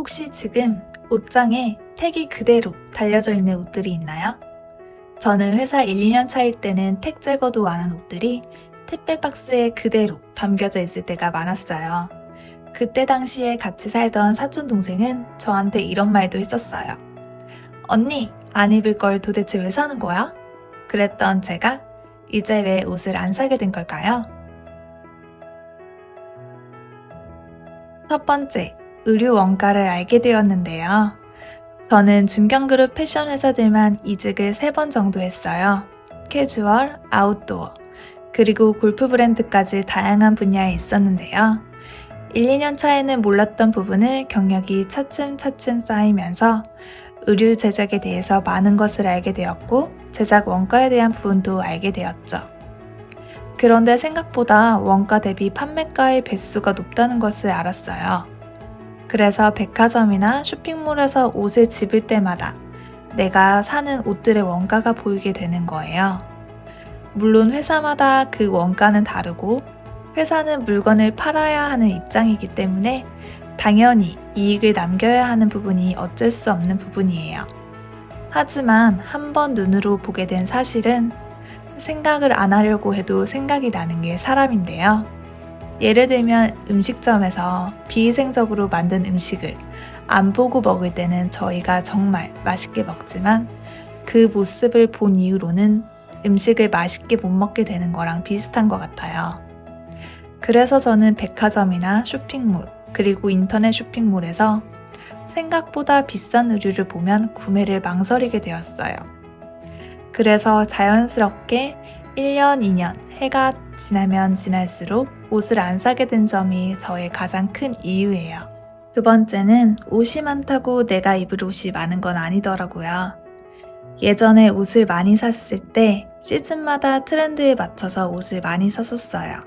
혹시 지금 옷장에 택이 그대로 달려져 있는 옷들이 있나요? 저는 회사 1, 2년 차일 때는 택 제거도 안 한 옷들이 택배 박스에 그대로 담겨져 있을 때가 많았어요. 그때 당시에 같이 살던 사촌 동생은 저한테 이런 말도 했었어요. 언니, 안 입을 걸 도대체 왜 사는 거야? 그랬던 제가 이제 왜 옷을 안 사게 된 걸까요? 첫 번째, 의류 원가를 알게 되었는데요. 저는 중견그룹 패션 회사들만 이직을 3번 정도 했어요. 캐주얼, 아웃도어, 그리고 골프 브랜드까지 다양한 분야에 있었는데요. 1, 2년 차에는 몰랐던 부분을 경력이 차츰차츰 쌓이면서 의류 제작에 대해서 많은 것을 알게 되었고 제작 원가에 대한 부분도 알게 되었죠. 그런데 생각보다 원가 대비 판매가의 배수가 높다는 것을 알았어요. 그래서 백화점이나 쇼핑몰에서 옷을 집을 때마다 내가 사는 옷들의 원가가 보이게 되는 거예요. 물론 회사마다 그 원가는 다르고 회사는 물건을 팔아야 하는 입장이기 때문에 당연히 이익을 남겨야 하는 부분이 어쩔 수 없는 부분이에요. 하지만 한 번 눈으로 보게 된 사실은 생각을 안 하려고 해도 생각이 나는 게 사람인데요. 예를 들면 음식점에서 비위생적으로 만든 음식을 안 보고 먹을 때는 저희가 정말 맛있게 먹지만 그 모습을 본 이후로는 음식을 맛있게 못 먹게 되는 거랑 비슷한 것 같아요. 그래서 저는 백화점이나 쇼핑몰, 그리고 인터넷 쇼핑몰에서 생각보다 비싼 의류를 보면 구매를 망설이게 되었어요. 그래서 자연스럽게 1년, 2년, 해가 지나면 지날수록 옷을 안 사게 된 점이 저의 가장 큰 이유예요. 두 번째는 옷이 많다고 내가 입을 옷이 많은 건 아니더라고요. 예전에 옷을 많이 샀을 때 시즌마다 트렌드에 맞춰서 옷을 많이 샀었어요.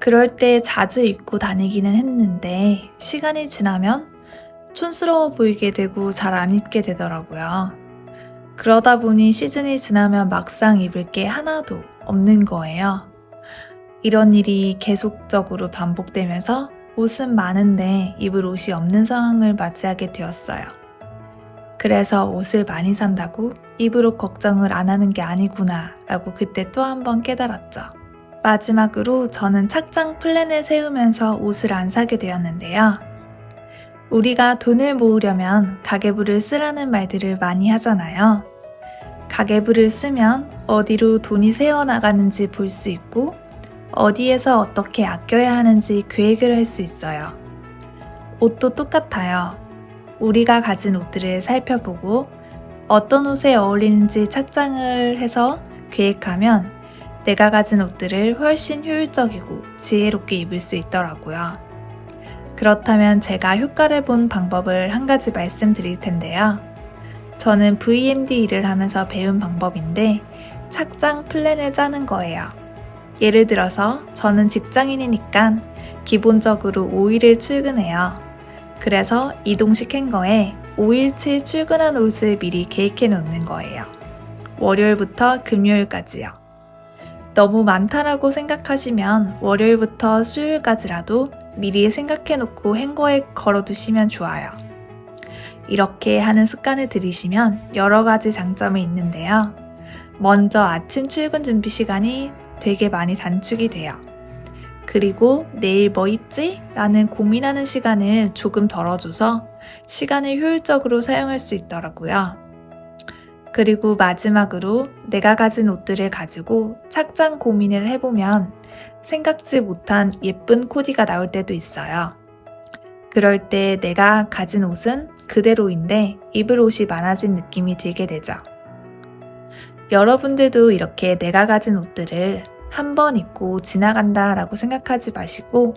그럴 때 자주 입고 다니기는 했는데 시간이 지나면 촌스러워 보이게 되고 잘 안 입게 되더라고요. 그러다 보니 시즌이 지나면 막상 입을 게 하나도 없는 거예요. 이런 일이 계속적으로 반복되면서 옷은 많은데 입을 옷이 없는 상황을 맞이하게 되었어요. 그래서 옷을 많이 산다고 옷 걱정을 안 하는 게 아니구나 라고 그때 또 한 번 깨달았죠. 마지막으로 저는 착장 플랜을 세우면서 옷을 안 사게 되었는데요. 우리가 돈을 모으려면 가계부를 쓰라는 말들을 많이 하잖아요. 가계부를 쓰면 어디로 돈이 새어나가는지 볼 수 있고 어디에서 어떻게 아껴야 하는지 계획을 할 수 있어요. 옷도 똑같아요. 우리가 가진 옷들을 살펴보고 어떤 옷에 어울리는지 착장을 해서 계획하면 내가 가진 옷들을 훨씬 효율적이고 지혜롭게 입을 수 있더라고요. 그렇다면 제가 효과를 본 방법을 한 가지 말씀드릴 텐데요. 저는 VMD 일을 하면서 배운 방법인데 착장 플랜을 짜는 거예요. 예를 들어서 저는 직장인이니까 기본적으로 5일을 출근해요. 그래서 이동식 행거에 5일치 출근한 옷을 미리 계획해 놓는 거예요. 월요일부터 금요일까지요. 너무 많다라고 생각하시면 월요일부터 수요일까지라도 미리 생각해 놓고 행거에 걸어 두시면 좋아요. 이렇게 하는 습관을 들이시면 여러 가지 장점이 있는데요. 먼저 아침 출근 준비 시간이 되게 많이 단축이 돼요. 그리고 내일 뭐 입지? 라는 고민하는 시간을 조금 덜어줘서 시간을 효율적으로 사용할 수 있더라고요. 그리고 마지막으로 내가 가진 옷들을 가지고 착장 고민을 해보면 생각지 못한 예쁜 코디가 나올 때도 있어요. 그럴 때 내가 가진 옷은 그대로인데 입을 옷이 많아진 느낌이 들게 되죠. 여러분들도 이렇게 내가 가진 옷들을 한 번 입고 지나간다 라고 생각하지 마시고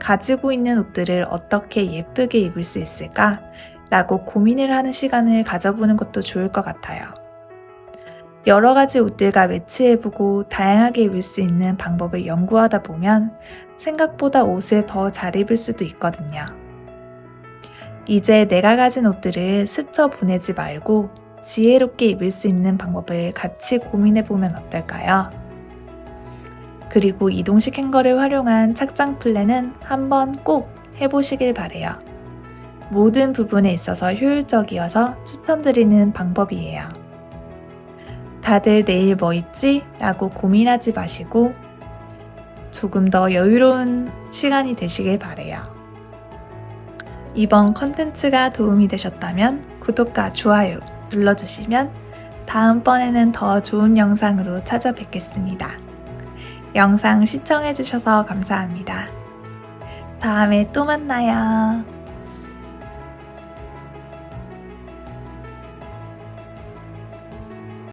가지고 있는 옷들을 어떻게 예쁘게 입을 수 있을까 라고 고민을 하는 시간을 가져보는 것도 좋을 것 같아요. 여러 가지 옷들과 매치해보고 다양하게 입을 수 있는 방법을 연구하다 보면 생각보다 옷을 더 잘 입을 수도 있거든요. 이제 내가 가진 옷들을 스쳐 보내지 말고 지혜롭게 입을 수 있는 방법을 같이 고민해 보면 어떨까요? 그리고 이동식 행거를 활용한 착장 플랜은 한번 꼭 해보시길 바래요. 모든 부분에 있어서 효율적이어서 추천드리는 방법이에요. 다들 내일 뭐 입지? 라고 고민하지 마시고 조금 더 여유로운 시간이 되시길 바래요. 이번 컨텐츠가 도움이 되셨다면 구독과 좋아요 눌러주시면 다음번에는 더 좋은 영상으로 찾아뵙겠습니다. 영상 시청해주셔서 감사합니다. 다음에 또 만나요.